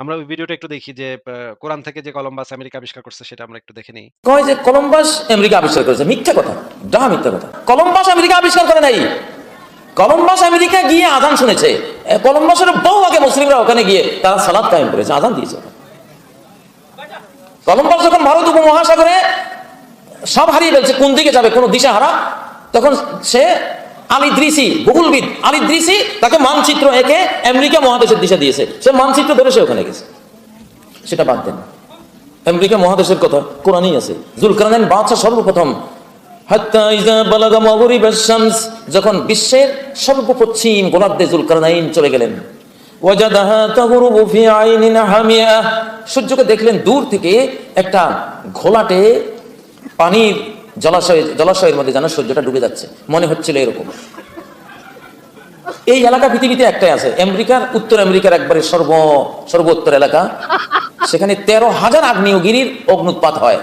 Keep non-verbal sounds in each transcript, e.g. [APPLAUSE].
আমরা ওই ভিডিওটা একটু দেখি যে কোরআন থেকে যে কলম্বাস আমেরিকা আবিষ্কার করছে সেটা আমরা একটু দেখে নেই। কয় যে কলম্বাস আমেরিকা আবিষ্কার করেছে? মিথ্যা কথা ডাহা মিথ্যা কথা। কলম্বাস আমেরিকা আবিষ্কার করে নাই। কলম্বাস আমেরিকা গিয়ে আজান শুনেছে। কলম্বাসের বহু আগে মুসলিমরা ওখানে গিয়ে তারা সালাদ কায়েম করেছে, আজান দিয়েছে। কলম্বাস যখন ভারত উপমহাসাগরে সব হারিয়ে ফেলছে, কোন দিকে যাবে, কোনো দিশা হারা তখন সে আলিদ্রিসি ভূগোলবিদ আলিদ্রিসি তাকে মানচিত্র এঁকে আমেরিকা মহাদেশের দিশা দিয়েছে। সে মানচিত্র ধরে ওখানে গেছে। সেটা বাদ দেন। আমেরিকা মহাদেশের কথা কোরআনই আছে। জুলকারনাইন বাদশাহ সর্বপ্রথম। যখন বিশ্বের সর্বপশ্চিম গোলার্ধে জুলকারনাইন চলে গেলেন। সূর্যকে দেখলেন দূর থেকে একটা ঘোলাটে পানির জলাশয়, জলাশয়ের মধ্যে যেন সূর্যটা ডুবে যাচ্ছে। মনে হচ্ছিল এরকম। এই এলাকা পৃথিবীতে একটাই আছে। আমেরিকার, উত্তর আমেরিকার একবারে সর্ব, সর্বোত্তর এলাকা। সেখানে তেরো হাজার আগ্নেয়গিরির অগ্নুৎপাত হয়।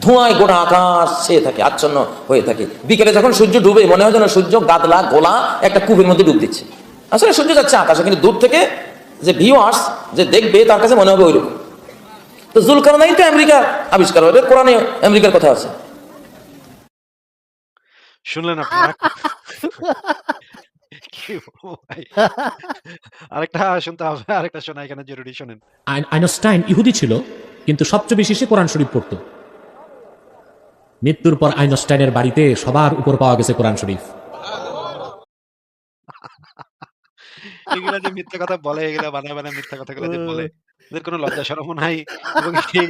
ধোঁয়ায় গোটা আকাশ ছেয়ে থাকে, আচ্ছন্ন হয়ে থাকে। বিকেলে যখন সূর্য ডুবে, মনে হয় যেন সূর্য গাদলা, গোলা একটা কূপের মধ্যে ডুব দিচ্ছে। আসলে সূর্য যাচ্ছে আকাশে, কিন্তু দূর থেকে যে ভিউয়ার্স যে দেখবে, তার কাছে মনে হবে ওইরকম। তো জুলকারনাইন তো আমেরিকা আবিষ্কার হবে। কোরআনে আমেরিকার কথা আছে। শুনলেন আপনারা? [LAUGHS] কি ভাই? আরেকটা শুনতে হবে আরেকটা শোনা এখানে জরুরি শোনেন। আইনস্টাইন ইহুদি ছিল কিন্তু সবচেয়ে বেশি সে কোরআন শরীফ পড়তো মৃত্যুর পর আইনস্টাইনের বাড়িতে সবার উপর পাওয়া গেছে কোরআন শরীফ [LAUGHS] এগুলা যে মিথ্যা কথা বলে এগুলা বানায় বানায় মিথ্যা কথাগুলো যে বলে এদের কোনো লজ্জা শরমও নাই এবং এই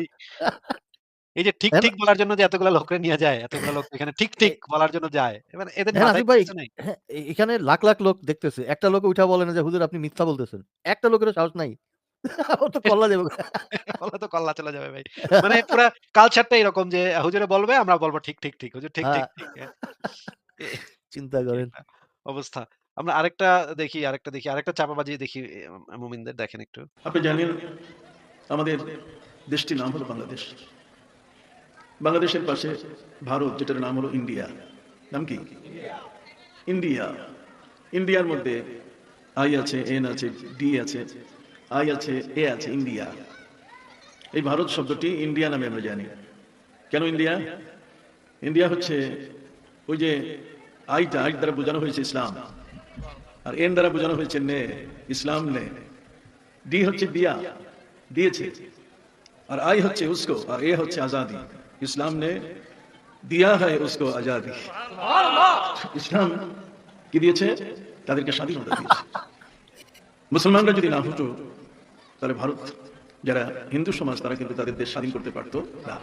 এই যে ঠিক হ্যাঁ, ঠিক বলার জন্য যে এতগুলা লোকরে নিয়ে যায় এতগুলা লোক এখানে ঠিক ঠিক বলার জন্য যায় এবার এদের হ্যাঁ, ভাই, কিছু নাই। হ্যাঁ, এখানে লাখ লাখ লোক দেখতেছে একটা লোক উঠা বলে না যে হুজুর আপনি মিথ্যা বলতেছেন। একটা লোকের সাহস নাই। [LAUGHS] ও তো কল্লা যাবে। [LAUGHS] বলে তো কল্লা চলে যাবে ভাই। মানে পুরা কালচারটা এরকম যে হুজুরে বলবে আমরা বলব ঠিক ঠিক ঠিক হুজুর ঠিক ঠিক। ঠিক। [LAUGHS] চিন্তা করেন। একটা অবস্থা। আমরা আরেকটা দেখি আরেকটা দেখি আরেকটা চাপাবাজি দেখি মুমিনদের দেখেন একটু। আপনি জানেন আমাদের দেশটির নাম হলো বাংলাদেশ। বাংলাদেশের পাশে ভারত, যেটার নাম হলো ইন্ডিয়া। নাম কি? ইন্ডিয়া। ইন্ডিয়ার মধ্যে আই আছে, এন আছে, ডি আছে, আই আছে, এ আছে, ইন্ডিয়া। এই ভারত শব্দটি ইন্ডিয়া নামে আমরা জানি। কেন ইন্ডিয়া? ইন্ডিয়া হচ্ছে ওই যে আইটা আই দ্বারা বোঝানো হয়েছে ইসলাম। আর এন দ্বারা বোঝানো হয়েছে নে, ইসলাম নে। ডি হচ্ছে দিয়া, দিয়েছে। আর আই হচ্ছে উস্কো, আর এ হচ্ছে আজাদি। ইসলাম ने दिया है उसको आजादी ইসলাম কি দিয়েছে তাদেরকে স্বাধীনতা দিয়েছে মুসলমানরা যদি না হতো তাহলে ভারত যারা হিন্দু সমাজ তারা কিন্তু তাদের দেশ স্বাধীন করতে পারতো না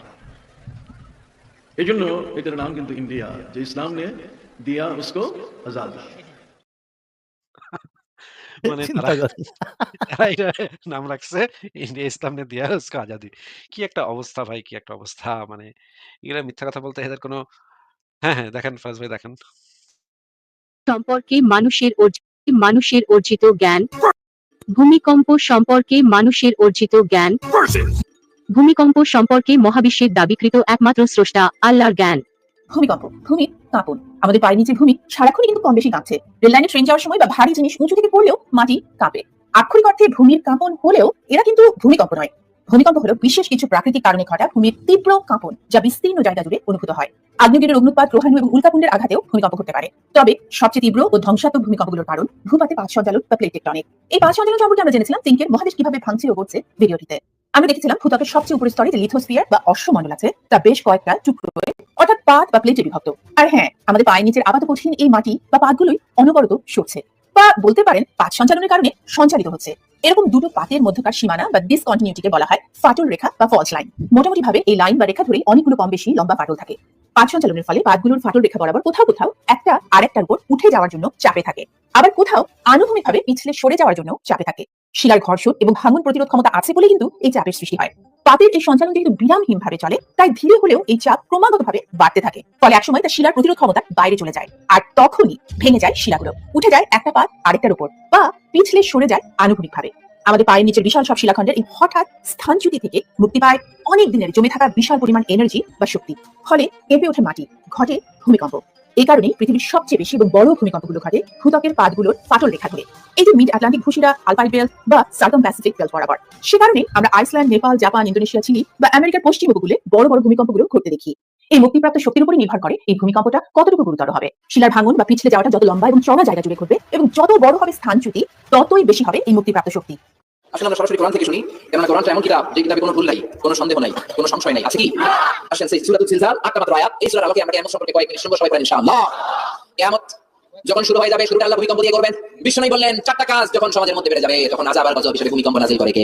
এই জন্য এটার নাম কিন্তু ইন্ডিয়া যে ইসলাম ने दिया उसको आजादी মানে নাম রাখছে ইন্ডিয়া ইসলাম নে দিয়া উসকা আজাদি। কি একটা অবস্থা ভাই কি একটা অবস্থা মানে এগুলা মিথ্যা কথা বলতে এদের কোনো হ্যাঁ হ্যাঁ দেখেন ফাজ ভাই দেখেন। সম্পর্কে মানুষের মানুষের অর্জিত জ্ঞান। ভূমিকম্প সম্পর্কে মানুষের অর্জিত জ্ঞান। ভূমিকম্প সম্পর্কে মহাবিশ্বের দাবিকৃত একমাত্র স্রষ্টা আল্লাহর জ্ঞান। ভূমিকম্প, ভূমি কাঁপন আমাদের পায়ের নিচে ভূমি সারাক্ষণই কিন্তু কম বেশি কাঁপছে। রেল লাইনে ট্রেন যাওয়ার সময় বা ভারী জিনিস উঁচু থেকে পড়লেও মাটি কাঁপে। আক্ষরিক অর্থে ভূমির কাঁপন হলেও এরা কিন্তু ভূমিকম্প নয়। ভূমিকম্প হলো বিশেষ কিছু প্রাকৃতিক কারণে ঘটা ভূমির তীব্র কাঁপন, যা বিস্তীর্ণ জায়গা জুড়ে অনুভূত হয়। আগ্নেয়গিরির অগ্নুৎপাত গ্রহাণু এবং উল্কাপুণ্ডের আঘাতেও ভূমিকম্প ঘটতে পারে। তবে সবচেয়ে তীব্র ও ধ্বংসাত্মক ভূমিকম্পগুলোর কারণ ভূপাতে পাঁচ সঞ্চালন বা প্লেট টেকটনিক এই পাঁচ সঞ্চালন সম্পর্কে আমরা জেনেছিলাম তিনকের মহাদেশ কীভাবে ভাঙছে ও করছে ভিডিওটিতে। আমরা দেখেছিলাম ভূত্বকের সবচেয়ে উপরের স্তরে যে লিথোস্ফিয়ার বা অশ্বমণ্ডল আছে, তা বেশ কয়েকটা টুকরো হয়ে অর্থাৎ পাত বা প্লেটে বিভক্ত। আর হ্যাঁ আমাদের পায়ের নিচের আপাত কঠিন এই মাটি বা পাতগুলোই অনবরত সরছে বা বলতে পারেন পাত সঞ্চালনের কারণে সঞ্চালিত হচ্ছে। এরকম দুটো পাতের মধ্যকার সীমানা বা ডিসকন্টিনিউটিকে বলা হয় ফাটল রেখা বা ফলস লাইন মোটামুটি ভাবে এই লাইন বা রেখা ধরে অনেকগুলো কম বেশি লম্বা ফাটল থাকে। পাত সঞ্চালনের ফলে পাতগুলোর ফাটল রেখা বরাবর কোথাও কোথাও একটা আরেকটার উপর উঠে যাওয়ার জন্য চাপে থাকে। আবার কোথাও আনুভূমিকভাবে পিছলে সরে যাওয়ার জন্য চাপে থাকে। শিলার ঘর্ষণ এবং ভাঙন প্রতিরোধ ক্ষমতা আছে বলে কিন্তু এই চাপের সৃষ্টি হয়। পাতের এই সঞ্চালন যেহেতু বিরামহীন ভাবে চলে, তাই ধীরে হলেও এই চাপ ক্রমাগত ভাবে বাড়তে থাকে, ফলে একসময় তা শিলার প্রতিরোধ ক্ষমতা বাইরে চলে যায় আর তখনই ভেঙে যায় শিলাগুলো। উঠে যায় একটা পাত আরেকটার উপর বা পিছলে সরে যায় আনুভূমিক ভাবে আমাদের পায়ের নিচের বিশাল সব শিলাখণ্ডের এই হঠাৎ স্থানচ্যুতি থেকে মুক্তি পায় অনেক দিনের জমে থাকা বিশাল পরিমাণ এনার্জি বা শক্তি। ফলে কেঁপে ওঠে মাটি, ঘটে ভূমিকম্প। এই কারণেই পৃথিবীর সবচেয়ে বেশি এবং বড় ভূমিকম্পগুলো ঘটে ভূত্বকের পাতগুলোর ফাটল রেখা ধরে এই যে মিড আটলান্টিক ভূশিরা আলপাইন বেল্ট বা সার্কাম প্যাসিফিক বেল্ট বরাবর। সে কারণে আমরা Iceland, Nepal, Japan, Indonesia, Chile বা আমেরিকার পশ্চিম উপকূলে বড় বড় ভূমিকম্পগুলো ঘটতে দেখি। এই মুক্তিপ্রাপ্ত শক্তির উপরে নির্ভর করে এই ভূমিকম্পটা কতটুকু গুরুতর হবে। শিলার ভাঙন বা পিছলে যাওয়াটা যত লম্বা এবং চড়া জায়গা জুড়ে ঘটবে এবং যত বড় হবে স্থানচ্যুতি, ততই বেশি হবে এই মুক্তিপ্রাপ্ত শক্তি। আসলে আমরা সরাসরি কোরআন থেকে শুনি, কেননা কোরআনটা এমন কিতাব যে কিতাবে কোনো ভুল নাই, কোনো সন্দেহ নাই, কোনো সংশয় নাই। আছে কি? আসেন সেই সূরাতুল জিলজাল আটটা মাত্র আয়াত, এই সূরার আলোকে আমরা কিয়ামত সম্পর্কে কয়েক মিনিট শুনব সবাই পড়েন ইনশাআল্লাহ। কিয়ামত যখন শুরু হয়ে যাবে, শুরুটা আল্লাহ ভূমিকম্প দিয়ে করবেন। বিষ্ণু বললেন, চারটা কাজ যখন সমাজের মধ্যে বেড়ে যাবে, তখন আযাব আর গজব হিসেবে ভূমিকম্প নাজিল করে কে?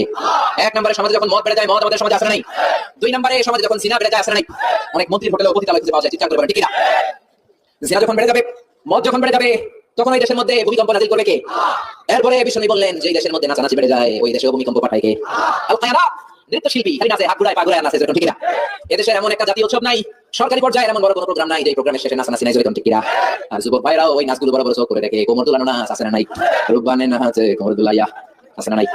এক নম্বরে, সমাজে যখন মদ বেড়ে যায়, মদ আমাদের সমাজে আসে নাই। দুই নম্বরে, সমাজে যখন সিনা বেড়ে যায়, আসে নাই। অনেক মন্ত্রীর হোটেলে অতিথি খুঁজে পাওয়া যায় চিৎকার করে, ঠিক না? জিনা যখন বেড়ে যাবে, মদ যখন বেড়ে যাবে তখন ওই দেশের মধ্যে ভূমিকম্প নাজিল করবে কে? এরপরে বিষ্ণু বললেন যে দেশের মধ্যে নাচানাচি বেড়ে যায়, ওই দেশে ভূমিকম্প পাঠায় কে? নৃত্যশিল্পী নাচে হাত ঘুরায়, পা ঘুরায় নাচে যেরকম এমন একটা জাতীয় উৎসব নাই, সরকারি পর্যায়ে এমন বড় কোনো প্রোগ্রাম নাই যে প্রোগ্রামের শেষে নাই যেরকম আর যুবক ভাইরাও ওই নাচগুলো বড় বড় করে দেখে, কোমর দুলানো নাচ আছে না নাই? রূপবানে নাচে, কোমর দুলাইয়া আছে নাই?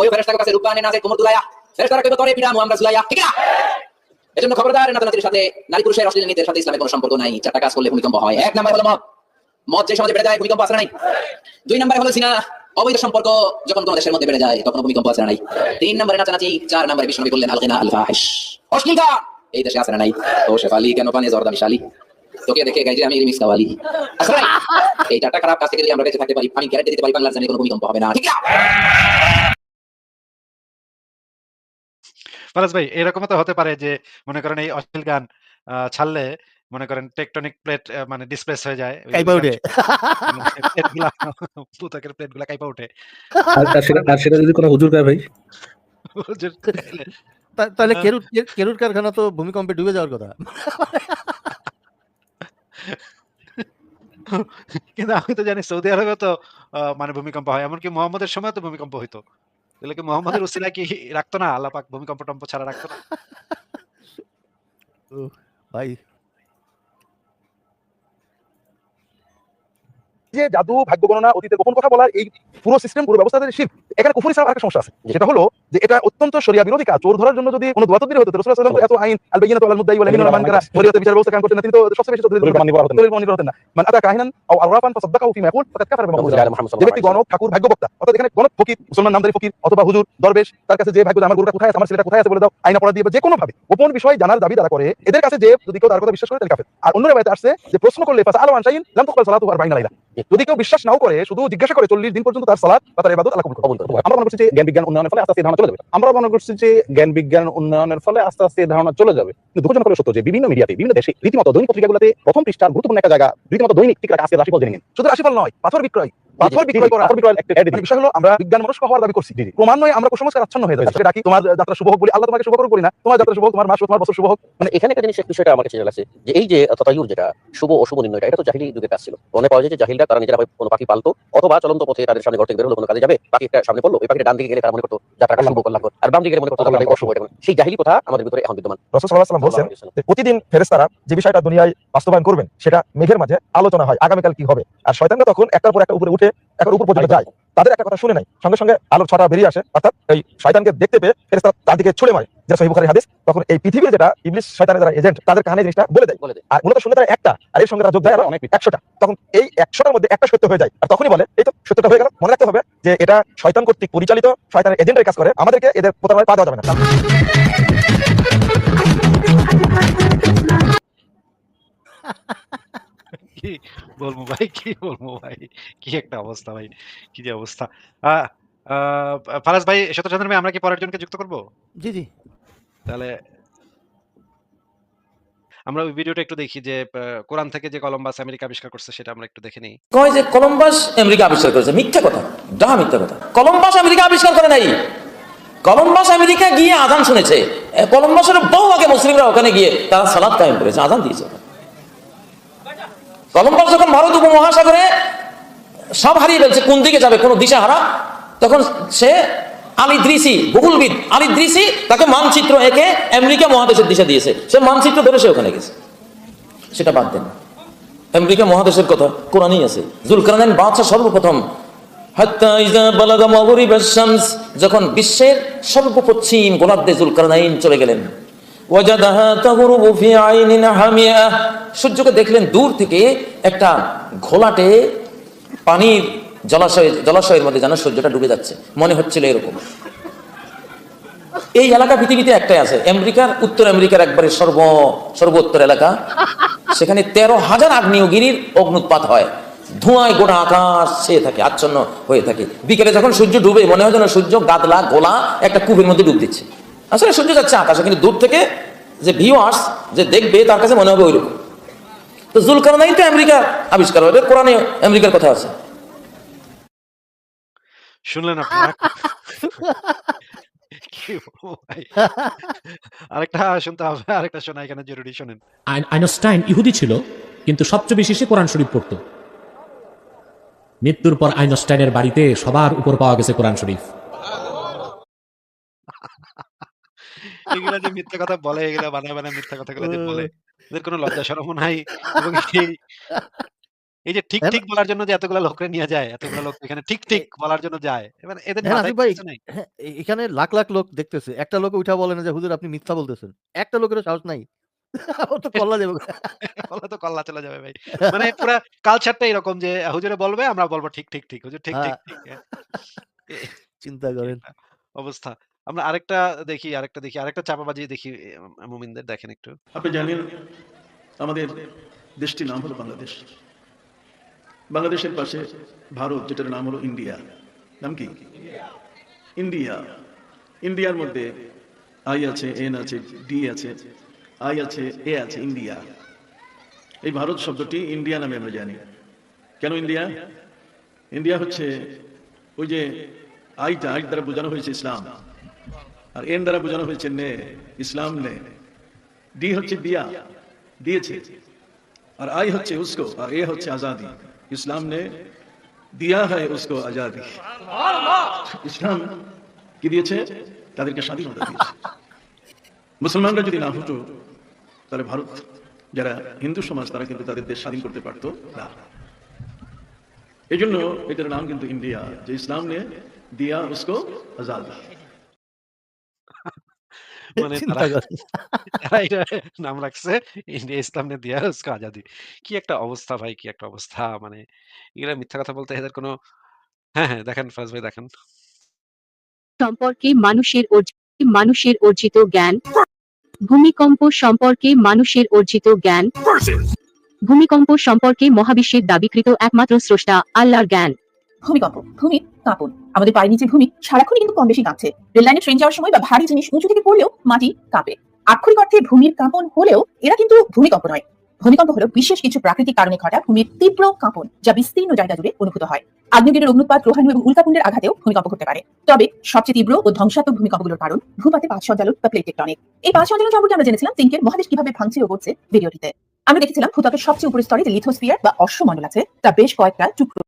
ওই ফেরেশতার কাছে রূপবানে নাচে, কোমর দুলাইয়া, ফেরেশতারা তোরে পিরামু আমরা দুলাইয়া ঠিক এজন্য খবরদার সাথে নারী পুরুষের অশ্লীল নীতির সাথে ইসলামের কোনো সম্পর্ক নাই, চারটা কাজ করলে ভূমিকম্প হয়। এক নাম্বার হলো মদ। মদ যে সমাজে বেড়ে যায়, ভূমিকম্প আসে নাই। দুই নম্বরে হলো সিনা। অবৈধ সম্পর্ক যখন কোন দেশের মধ্যে বেড়ে যায় তখন ভূমিকম্প আসে নাই। তিন নম্বরে নাচানাচি, চার নম্বরে বিষ্ণু বললেন আলগিনা আল ফাহিশ। অশ্লীলতা এই দেশে আসে নাই। ও শেফালি কেন পানে জর্দা মিশালি? তোকে দেখে গাইছে আমি রিমিক্স কাওয়ালি। আসলে এই চারটা খারাপ থেকে যদি আমরা বেঁচে থাকতে পারি, আমি গ্যারান্টি দিতে পারি বাংলার জানি কোনো ভূমিকম্প হবে না। ঠিক না? ফারাজ ভাই, এরকমও তো হতে পারে যে, মনে করেন এই অশ্লীল গান ছাড়লে মনে করেন টেকটনিক প্লেট মানে ডিসপ্লেস হয়ে যায়। কাইপা উঠে। প্লেটগুলা ভূত্বকের প্লেটগুলা কাইপা ওঠে। [LAUGHS] আর সেটা আর সেটা যদি কোনো হুজুর গায় ভাই হুজুর তাহলে আ কেরুট কেরুট কারখানা তো ভূমিকম্পে ডুবে যাওয়ার কথা। কিন্তু আমি তো জানি সৌদি আরবে তো মানে ভূমিকম্প হয়। এমনকি মুহাম্মদের সময় তো ভূমিকম্প হইতো। তাহলে কি মুহাম্মদের উসিলায় কি রাখতো না? আল্লাহ পাক ভূমিকম্প-টম্প ছাড়া রাখতো না? ভাই। যে জাদু ভাগ্য গণনা অতীতের গোপন কথা বলার এই পুরো সিস্টেম পুরো ব্যবস্থাতে শিল্প এখানে কুফরি ছাড়া একটা সমস্যা আছে। যেটা হলো যে এটা অত্যন্ত শরিয়া বিরোধী কাজ। চোর ধরার জন্য যদি কোনো দোয়া তদবির হতো রাসূল এত আইন আল মুদ্দাই শরীয়তে বিচার ব্যবস্থা করতেন না? তিনি তো সবচেয়ে বেশি হতেন না। মান আতা কাহিনান আও ফিমা ইয়াকুল ফাকাদ কাফারা বিমা যে ব্যক্তি গণক ঠাকুর ভাগ্যবক্তা অর্থাৎ এখানে গণক ফকির মুসলমান নামদারি ফকির অথবা হুজুর দরবেশ তার কাছে যে ভাগ্য আমার গরুটা কোথায় আছে আমার ছেলেটা কোথায় আছে বলে দাও আইনা দিয়ে যে কোনো ভাবে গোপন বিষয় জানার দাবি তারা করে এদের কাছে যে যদি কেউ তার কথা বিশ্বাস করে তাহলে কাফের। আর অন্য রেবায়েতে আসছে যে প্রশ্ন করলে ফাসা আলো আনশাইন লাম তুকবাল সালাতু আর বাইনা লাইলা। যদি কেউ বিশ্বাস নাও করে শুধু জিজ্ঞাসা করে 40 দিন পর্যন্ত তার সালাত বা তার ইবাদত আল্লাহ কবুল করবে আমরা মনে করছি যে জ্ঞান বিজ্ঞান উন্নয়নের ফলে আস্তে আস্তে ধারণা চলে যাবে। আমরা মনে করছি যে জ্ঞান বিজ্ঞান উন্নয়নের ফলে আস্তে আস্তে ধারণা চলে যাবে। কিন্তু দুঃখজনক হলো সত্য যে বিভিন্ন মিডিয়াতে বিভিন্ন দেশে রীতিমতো দৈনিক পত্রিকাগুলোতে প্রথম পৃষ্ঠার গুরুত্বপূর্ণ একটা জায়গা রীতিমতো দৈনিক ঠিক আজকে রাশিফল জেনে নিন। শুধু রাশিফল নয় পাথর বিক্রয়। পাথর বিক্রয় করা। পাথর বিক্রয় একটা মানে বিষয় হলো আমরা বিজ্ঞান মনস্ক হওয়ার দাবি করছি। ক্রমান্বয়ে আমরা কুসংস্কার আচ্ছন্ন হয়ে যাচ্ছি। ডাকি তোমার যাত্রা শুভ হোক বলি আল্লাহ তোমাকে শুভ করুক বলি না। তোমার যাত্রা শুভ হোক তোমার মাস হোক, তোমার বছর শুভ হোক। মানে এখানে একটা জিনিস বিষয়টা আমার কাছে আছে যে এই যে ততায়ুর যেটা শুভ অশুভ নির্ণয়টা এটা তো জাহিলি যুগের কাজ ছিল। মনে পাওয়া যায় যে জাহিলরা তারা নিজেরা কোনো পাখি পালতো অথবা চলন্ত পথে তাদের সামনে ঘর থেকে বেরোলো কোনো কাজে যাবে পাখি একটা সামনে পড়ল ওই পাখিটা ডান দিকে গেলে তারা মনে করতো যাত্রাটা শুভ কল্যাণ আর বাম দিকে গেলে মনে করতো তারা অশুভ এটা সেই জাহিলি কথা আমাদের ভিতরে এখন বিদ্যমান। রসুল সাল্লাহ আলাইহি বলছেন যে প্রতিদিন ফেরেস্তারা যে বিষয়টা দুনিয়ায় বাস্তবায়ন করবেন সেটা মেঘের মাঝে আলোচনা হয় আগামীকাল কি হবে? আর শয়তানরা তখন একটার পর একটা উপরে উঠে একটার উপর পর্যন্ত যায়। তাদের একটা কথা শুনে নাই। সঙ্গে সঙ্গে আলোর ছটা বেরিয়ে আসে অর্থাৎ এই শয়তানকে দেখতে পেয়ে ফেরেশতারা তার দিকে ছুড়ে মারে। যেটা সহিহ বুখারীর হাদিস তখন এই পৃথিবীর যেটা ইবলিস শয়তানের যারা এজেন্ট তাদের কানে জিনিসটা বলে দেয়। আর মূলত শুনে তারা একটা আর এর সঙ্গে তারা যোগ দেয় আরও অনেক একশোটা। তখন এই একশোটার মধ্যে একটা সত্য হয়ে যায়। আর তখনই বলে এই তো সত্যটা হয়ে গেল। মনে রাখতে হবে যে এটা শয়তান কর্তৃক পরিচালিত শয়তানের এজেন্টের কাজ করে। আমাদেরকে এদের প্রতারণায় পা দেওয়া যাবে না। [LAUGHS] কি বলব ভাই, কি বলব ভাই? কি একটা অবস্থা ভাই। কি যে অবস্থা। ফারাজ ভাই শত চন্দ্রমে আমরা কি পরের জনকে যুক্ত করব? জি, জি। তাহলে আমরা ওই ভিডিওটা একটু দেখি যে কোরআন থেকে যে কলম্বাস আমেরিকা আবিষ্কার করছে সেটা আমরা একটু দেখে নেই। কয় যে কলম্বাস আমেরিকা আবিষ্কার করেছে মিথ্যা কথা ডাহা মিথ্যা কথা কলম্বাস আমেরিকা আবিষ্কার করে নাই কলম্বাস আমেরিকা গিয়ে আজান শুনেছে কলম্বাসের বহু আগে মুসলিমরা ওখানে গিয়ে তারা সালাদ কায়েম করেছে আজান দিয়েছে কলম্বাস যখন ভারত উপমহাসাগরে সব হারিয়ে ফেলছে, কোন দিকে যাবে, কোনো দিশা হারা তখন সে আলিদ্রিসি, ভূগোলবিদ আলিদ্রিসি তাকে মানচিত্র এঁকে আমেরিকা মহাদেশের দিশা দিয়েছে। সে মানচিত্র ধরে সে ওখানে গেছে। সেটা বাদ দেন। আমেরিকা মহাদেশের কথা কোরআনই আছে। জুলকারনাইন বাদশাহ সর্বপ্রথম। যখন বিশ্বের সর্বপশ্চিম গোলার্ধে জুলকারনাইন চলে গেলেন। সূর্যকে দেখলেন দূর থেকে একটা ঘোলাটে পানির জলাশয়, জলাশয়ের মধ্যে যেন সূর্যটা ডুবে যাচ্ছে। মনে হচ্ছিল এরকম। এই এলাকা পৃথিবীতে একটাই আছে। আমেরিকার, উত্তর আমেরিকার একবারে সর্ব, সর্বোত্তর এলাকা। সেখানে তেরো হাজার আগ্নেয়গিরির অগ্নুৎপাত হয়। ধোঁয়ায় গোটা আকাশ ছেয়ে থাকে, আচ্ছন্ন হয়ে থাকে। বিকেলে যখন সূর্য ডুবে, মনে হয় যেন সূর্য গাদলা, গোলা একটা কূপের মধ্যে ডুব দিচ্ছে। আসলে সূর্য যাচ্ছে আকাশে কিন্তু দূর থেকে যে ভিউয়ার্স যে দেখবে তার কাছে মনে হবে ওইরকম। তো জুলকারনাইন তো আমেরিকার আবিষ্কার হবে কোরআনে আমেরিকার কথা আছে। শুনলেন আপনারা? আরেকটা শুনতে হবে, আরেকটা শোনা এখানে জরুরি শোনেন। আইন- আইনস্টাইন ইহুদি ছিল কিন্তু সবচেয়ে বেশি সে কোরআন শরীফ পড়তো। মৃত্যুর পর আইনস্টাইনের বাড়িতে সবার উপর পাওয়া গেছে কোরআন শরীফ। এগুলা যে মিথ্যা কথা বলে, এগুলা বানায়, বানায় মিথ্যা কথাগুলা যে বলে, এদের কোনো লজ্জা শরমও নাই এবং এই এই যে ঠিক, হ্যাঁ, ঠিক বলার জন্য যে এতগুলা লোকরে নিয়ে যায়, এতগুলা লোক এখানে ঠিক, ঠিক বলার জন্য যায়। এবার এদের হ্যাঁ, মাথায় কিছু নাই। হ্যাঁ, এখানে লাখ লাখ লোক দেখতেছে একটা লোক উঠা বলে না যে হুজুর আপনি মিথ্যা বলতেছেন একটা লোকের সাহস নাই [LAUGHS] ও তো কল্লা যাবে [LAUGHS] বললে তো কল্লা চলে যাবে ভাই। মানে পুরা কালচারটা এরকম যে হুজুরে বলবে, আমরা বলব ঠিক, ঠিক, ঠিক। হুজুর ঠিক, ঠিক। ঠিক। [LAUGHS] চিন্তা করেন অবস্থা। আমরা আরেকটা দেখি, আরেকটা দেখি, আরেকটা চাপাবাজি দেখি মুমিনদের দেখেন একটু। আপনি জানেন আমাদের দেশটির নাম হলো বাংলাদেশ। বাংলাদেশের পাশে ভারত যেটার নাম হলো ইন্ডিয়া। নাম কি? ইন্ডিয়া। ইন্ডিয়ার মধ্যে আই আছে এন আছে ডি আছে আই আছে এ আছে ইন্ডিয়া। এই ভারত শব্দটি ইন্ডিয়া নামে আমরা জানি। কেন ইন্ডিয়া? ইন্ডিয়া হচ্ছে ওই যে আইটা আই দ্বারা বোঝানো হয়েছে ইসলাম। আর এর দ্বারা বোঝানো হয়েছে নে, ইসলাম নে। ডি হচ্ছে দিয়া, দিয়েছে। আর আই হচ্ছে উসকো, আর এ হচ্ছে আজাদি। ইসলাম নে, দিয়া হয় উসকো আজাদি। ইসলাম কি দিয়েছে? তাদেরকে স্বাধীনতা দিয়েছে। মুসলমানরা যদি না হতো, তাহলে ভারত, যারা হিন্দু সমাজ, তারা কিন্তু তাদের দেশ স্বাধীন করতে পারতো না। এই জন্য এটার নাম কিন্তু ইন্ডিয়া, যে ইসলাম নে, দিয়া, উসকো, আজাদি। মানে নাম রাখছে ইন্ডিয়া ইসলাম নে দিয়া উসকো আজাদি। কি একটা অবস্থা ভাই, কি একটা অবস্থা মানে এগুলা মিথ্যা কথা বলতে এদের কোনো হ্যাঁ, হ্যাঁ দেখেন ফারাজ ভাই দেখেন। সম্পর্কে মানুষের মানুষের অর্জিত জ্ঞান ভূমিকম্প সম্পর্কে মানুষের অর্জিত জ্ঞান ভূমিকম্প সম্পর্কে মহাবিশ্বের দাবিকৃত একমাত্র স্রষ্টা আল্লাহর জ্ঞান ভূমিকম্প, ভূমি কাঁপন। আমাদের পায়ের নিচে ভূমি সারাক্ষণই কিন্তু কম বেশি কাঁপছে। রেল লাইনে ট্রেন যাওয়ার সময় বা ভারী জিনিস উঁচু থেকে পড়লেও মাটি কাঁপে। আক্ষরিক অর্থে ভূমির কাঁপন হলেও এরা কিন্তু ভূমিকম্প নয়। ভূমিকম্প হলো বিশেষ কিছু প্রাকৃতিক কারণে ঘটা ভূমির তীব্র কাঁপন, যা বিস্তীর্ণ জায়গা জুড়ে অনুভূত হয়। আগ্নেয়গিরির অগ্নুৎপাত গ্রহাণু এবং উল্কাপিণ্ডের আঘাতেও ভূমিকম্প ঘটতে পারে। তবে সবচেয়ে তীব্র ও ধ্বংসাত্মক ভূমিকম্পগুলোর কারণ ভূপাতে পাঁচ সঞ্চালন বা প্লেট টেকটনিক এই পাঁচ সঞ্চালন সম্পর্কে আমরা জেনেছিলাম তিনকের মহাদেশ কীভাবে ভাঙছে ও গড়ছে ভিডিওটিতে। আমরা দেখেছিলাম ভূত্বকের সবচেয়ে উপরের স্তরে যে লিথোস্ফিয়ার বা অশ্বমণ্ডল আছে, তা বেশ কয়েকটা টুকরো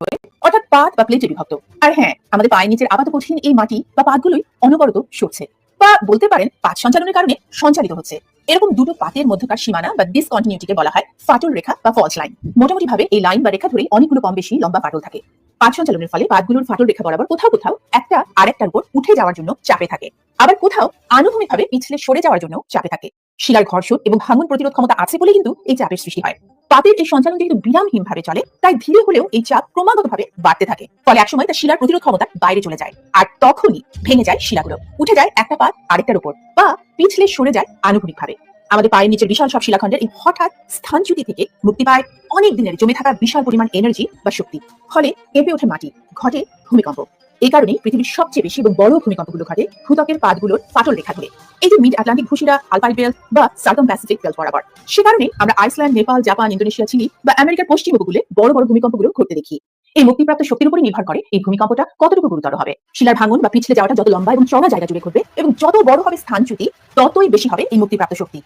অর্থাৎ পাত বা প্লেটে বিভক্ত। আর হ্যাঁ আমাদের পায়ের নিচের আপাত কঠিন এই মাটি বা পাতগুলোই অনবরত সরছে বা বলতে পারেন পাত সঞ্চালনের কারণে সঞ্চালিত হচ্ছে। এরকম দুটো পাতের মধ্যকার সীমানা বা ডিসকন্টিনিউটিকে বলা হয় ফাটল রেখা বা ফলস লাইন মোটামুটি ভাবে এই লাইন বা রেখা ধরে অনেকগুলো কম বেশি লম্বা ফাটল থাকে। পাত সঞ্চালনের ফলে পাতগুলোর ফাটল রেখা বরাবর কোথাও কোথাও একটা আরেকটার উপর উঠে যাওয়ার জন্য চাপে থাকে। আবার কোথাও আনুভূমিকভাবে পিছলে সরে যাওয়ার জন্য চাপে থাকে। শিলার ঘর্ষণ এবং ভাঙন প্রতিরোধ ক্ষমতা আছে বলে কিন্তু এই চাপের সৃষ্টি হয়। পাতের এই সঞ্চালন যেহেতু বিরামহীন ভাবে চলে, তাই ধীরে হলেও এই চাপ ক্রমাগত ভাবে বাড়তে থাকে, ফলে একসময় তা শিলার প্রতিরোধ ক্ষমতা বাইরে চলে যায় আর তখনই ভেঙে যায় শিলাগুলো। উঠে যায় একটা পাত আরেকটার উপর বা পিছলে সরে যায় আনুভূমিক ভাবে আমাদের পায়ের নিচের বিশাল সব শিলাখণ্ডের এই হঠাৎ স্থানচ্যুতি থেকে মুক্তি পায় অনেক দিনের জমে থাকা বিশাল পরিমাণ এনার্জি বা শক্তি, ফলে কেঁপে ওঠে মাটি, ঘটে ভূমিকম্প। এই কারণেই পৃথিবীর সবচেয়ে বেশি এবং বড় ভূমিকম্পগুলো ঘটে ভূতকের পাতগুলোর ফাটল রেখা ধরে। এই যে মিড আটলান্টিক ভূশিরা আলপাইন বেল্ট বা সাউথার্ন প্যাসিফিক বেল্ট বরাবর। সে কারণে আমরা Iceland, Nepal, Japan, Indonesia, Chile বা আমেরিকার পশ্চিম উপকূলে বড় বড় ভূমিকম্পগুলো ঘটতে দেখি। এই মুক্তিপ্রাপ্ত শক্তির উপরে নির্ভর করে এই ভূমিকম্পটা কতটুকু গুরুতর হবে। শিলার ভাঙন বা পিছলে যাওয়াটা যত লম্বা এবং চড়া জায়গা জুড়ে ঘটবে এবং যত বড় হবে স্থানচ্যুতি, ততই বেশি হবে এই মুক্তিপ্রাপ্ত শক্তি।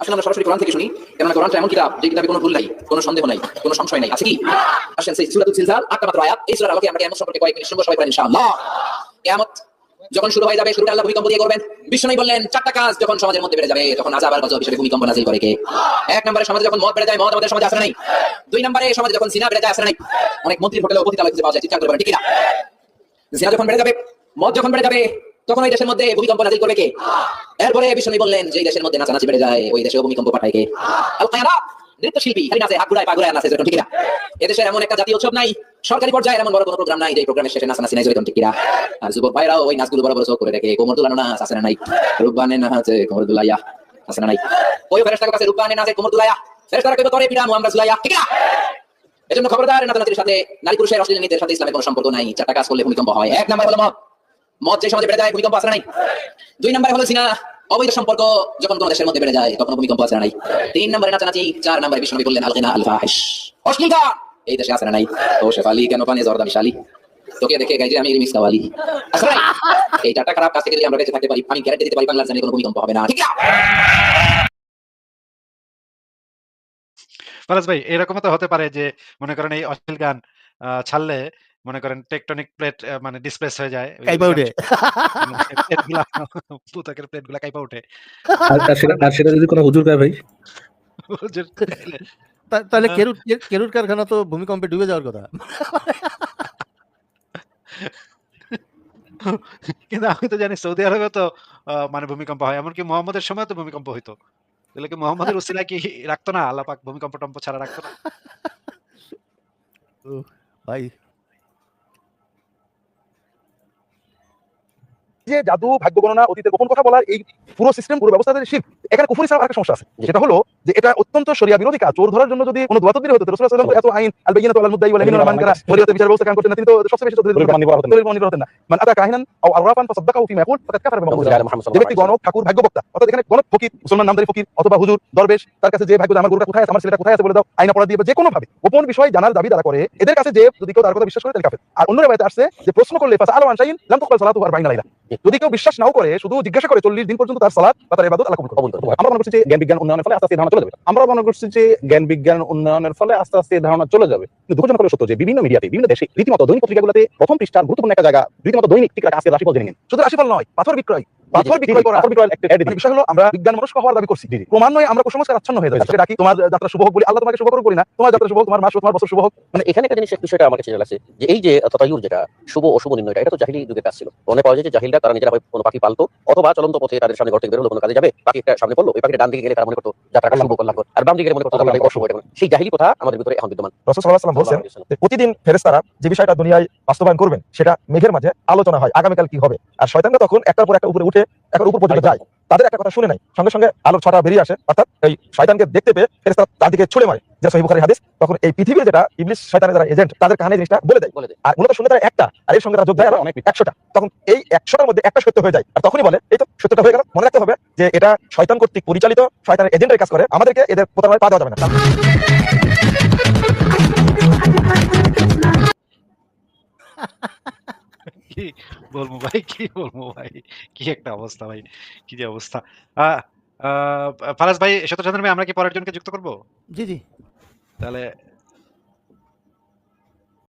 আসলে আমরা সরাসরি কোরআন থেকে শুনি, কেননা কোরআনটা এমন কিতাব, যে কিতাবে কোনো ভুল নাই, কোনো সন্দেহ নাই, কোনো সংশয় নাই। আছে কি? আসেন সেই সূরাতুল জিলজাল আটটা মাত্র আয়াত। এই সূরার আলোকে আমরা কিয়ামত সম্পর্কে কয়েক মিনিট শুনব, সবাই ইনশাআল্লাহ। কিয়ামত যখন শুরু হয়ে যাবে, শুরুটা আল্লাহ ভূমিকম্প দিয়ে করবেন। বিষ্ণু বললেন, চারটা কাজ যখন সমাজের মধ্যে বেড়ে যাবে, তখন আযাব আর গজব হিসেবে ভূমিকম্প নাজিল করে কে? এক নম্বরে, সমাজে যখন মদ বেড়ে যায়, মদ আমাদের সমাজে আসে নাই। দুই নম্বরে, সমাজে যখন সিনা বেড়ে যায়, আসে নাই। অনেক মন্ত্রীর হোটেলে অতিথি আলোকিত পাওয়া যায়, চিৎকার করে বলেন ঠিক না সিনা যখন বেড়ে যাবে, মদ যখন বেড়ে যাবে তখন ওই দেশের মধ্যে ভূমিকম্প নাজিল করবে কে? এরপরে বিষ্ণু বললেন যে দেশের মধ্যে নাচানাচি বেড়ে যায়, ওই দেশে ভূমিকম্প পাঠায় কে? আল নৃত্যশিল্পী নাচে হাত ঘুরায় নাচে ঠিক না এমন একটা জাতীয় উৎসব নাই। সরকারি পর্যায়ে এমন বড় কোনো প্রোগ্রাম নাই যে প্রোগ্রামের শেষে নাই যেরকম আর যুবক ভাইরাও ওই নাচগুলো বড় বড় করে দেখে, কোমর আছে না নাই? রূপবানে কোমর দুলাইয়া আছে নাই? ওই ফেরেশতার কাছে রূপবানে কোমর দুলাইয়া, ফেরেশতারা কইবে, তোরে পিরামু আমরা জুলাইয়া ঠিক না এজন্য খবরদার সাথে নারী পুরুষের অশ্লীল নীতির সাথে ইসলামের কোনো সম্পর্ক নাই। চারটা কাজ করলে ভূমিকম্প হয়। এক নাম্বার হলো মদ। মদ যে সমাজে বেড়ে যায়, ভূমিকম্প আসে নাই। দুই নম্বরে হলো জিনা অবৈধ সম্পর্ক যখন কোন দেশের মধ্যে বেড়ে যায় তখন ভূমিকম্প আসে নাই। তিন নম্বরে নাচানাচি, চার নম্বরে বিষ্ণু বললেন আলগিনা আল ফাহিশ। অশ্লীলতা এই দেশে আসে নাই। তো শেফালি কেন পানে জর্দা মিশালি? তোকে দেখে গাইজে আমি রিমিক্স কাওয়ালি আসলে এই চারটা খারাপ কাজ থেকে আমরা বেঁচে থাকতে পারি, আমি গ্যারান্টি দিতে পারি বাংলার জানি কোনো ভূমিকম্প হবে না। ঠিক না? ফারাজ ভাই, এরকমও তো হতে পারে যে, মনে করেন এই অশ্লীল গান ছাড়লে মনে করেন টেকটনিক প্লেট মানে ডিসপ্লেস হয়ে যায় কাইপা উঠে। পুতকের প্লেটগুলা কাইপা ওঠে আর সেটা যদি কোনো হুজুর গায় ভাই? হুজুর তাহলে। কেরুট কেরুট কারখানা তো ভূমিকম্পে ডুবে যাওয়ার কথা। কিন্তু আমি তো জানি সৌদি আরবে তো আহ, মানে ভূমিকম্প হয়। এমনকি মোহাম্মদের সময় তো ভূমিকম্প হইতো। তাহলে কি মোহাম্মদের উসিলা কি রাখতো না? আল্লাহ পাক ভূমিকম্প টম্প ছাড়া রাখতো না। ভাই। যে জাদু ভাগ্য গণনা অতীতে গোপন কথা বলার এই পুরো সিস্টেম পুরো ব্যবস্থাতে শিব এখানে কুফুরি ছাড়া একটা সমস্যা আছে। যেটা হলো যে এটা অত্যন্ত শরিয়া বিরোধী কাজ চোর ধরার জন্য যদি কোনো দোয়া তদবির হতো সাল্লাল্লাহু আলাইহি এত আইন আল বাইয়িনাতু আলাল মুদ্দাই ওয়াল ইয়ামিনু আলা মান শরীয়তে বিচার ব্যবস্থা কায়েম করতেন না। তিনি তো সবচেয়ে বেশি হতেন। না। মান আতা কাহিনান আও আররাফান ফাসাদ্দাকাহু ফিমা ইয়াকুল ফাকাদ কাফারা বিমা যে ব্যক্তি গণক ঠাকুর ভাগ্য বক্তা অর্থাৎ এখানে গণক ফকির মুসলমান নামদারি ফকির অথবা হুজুর দরবেশ তার কাছে যে ভাগ্য আমার গরুটা কোথায় আছে আমার ছেলেটা কোথায় আছে বলে দাও আইনা দিয়ে যে কোনো ভাবে। গোপন বিষয় জানার দাবি তারা করে এদের কাছে যে যদি কেউ তার কথা বিশ্বাস করে তাহলে কাফের। আর অন্য রেবায়তে আসছে যে প্রশ্ন করলে ফাসা আলো আনসাইন লাম তুকবাল সালাতু লাইলা। যদি কেউ বিশ্বাস নাও করে শুধু জিজ্ঞাসা করে চল্লিশ দিন পর্যন্ত তার সালাদ বা তার এবাদত আল্লাহ কবুল করবে আমরা মনে করছি যে জ্ঞান বিজ্ঞান উন্নয়নের ফলে আস্তে আস্তে ধারণা চলে যাবে। আমরা মনে করছি যে জ্ঞান বিজ্ঞান উন্নয়নের ফলে আস্তে আস্তে ধারণা চলে যাবে। কিন্তু দুঃখজনক হলো সত্য যে বিভিন্ন মিডিয়াতে বিভিন্ন দেশে রীতিমতো দৈনিক পত্রিকাগুলোতে প্রথম পৃষ্ঠার গুরুত্বপূর্ণ একটা জায়গা রীতিমতো দৈনিক ঠিক আজকে রাশিফল জেনে নিন। শুধু রাশিফল নয় পাথর বিক্রয়। পাথর বিক্রয় করা পাথর বিক্রয় একটা বিষয় হলো আমরা বিজ্ঞান মনস্ক হওয়ার দাবি করছি। ক্রমান্বয়ে আমরা কুসংস্কার আচ্ছন্ন হয়ে যাচ্ছি। ডাকি তোমার যাত্রা শুভ হোক বলি আল্লাহ তোমাকে শুভ করুক বলি না। তোমার যাত্রা শুভ হোক তোমার মাস তোমার বছর শুভ হোক। মানে এখানে একটা জিনিস বিষয়টা আমার কাছে লাগছে যে এই যে ততায়ুর যেটা শুভ অশুভ নির্ণয়টা এটা তো জাহিলি যুগের কাজ ছিল। মনে পাওয়া যায় যে জাহিলরা তারা নিজেরা কোনো পাখি পালতো অথবা চলন্ত পথে তাদের সামনে ঘর থেকে বেরোলো কোনো কাজে যাবে পাখি একটা সামনে পড়ল ওই পাখিটা ডান দিকে গেলে তারা মনে করতো যাত্রাটা শুভ করলাম আর বাম দিকে গেলে মনে করতো যাত্রাটা অশুভ এটা সেই জাহিলি কথা আমাদের ভিতরে এখন বিদ্যমান। রসুল সাল্লাহ সাল্লাম বলছেন যে প্রতিদিন ফেরেস্তারা যে বিষয়টা দুনিয়ায় বাস্তবায়ন করবেন সেটা মেঘের মাঝে আলোচনা হয় আগামীকাল কি হবে। আর শয়তানরা তখন একটার পর একটা উপরে উঠে একবার উপর পর্যন্ত যায়। তাদের একটা কথা শুনে নাই সঙ্গে সঙ্গে আলোর ছটা বেরিয়ে আসে। অর্থাৎ এই শয়তানকে দেখতে পেয়ে তার দিকে ছুড়ে মারে। যে সহিহ বুখারী হাদিস তখন এই পৃথিবীর যেটা ইবলিস শয়তানের যারা এজেন্ট তাদের কানে জিনিসটা বলে দেয়। আর মূলত শুনে তারা একটা আর এর সঙ্গে তারা যোগ দেয় আরও অনেক একশোটা। তখন এই একশোটার মধ্যে একটা সত্য হয়ে যায়। আর তখনই বলে এই তো সত্যটা হয়ে গেল। মনে রাখতে হবে যে এটা শয়তান কর্তৃক পরিচালিত শয়তানের এজেন্টের কাজ করে। আমাদেরকে এদের প্রতারণায় পা দেওয়া যাবে না। [LAUGHS] কি বলব ভাই? কি বলব ভাই? কি একটা অবস্থা ভাই? কি যে অবস্থা? আহ, আহ, ফারাজ ভাই শত আমরা কি পরের জনকে যুক্ত করব? জি জি। তাহলে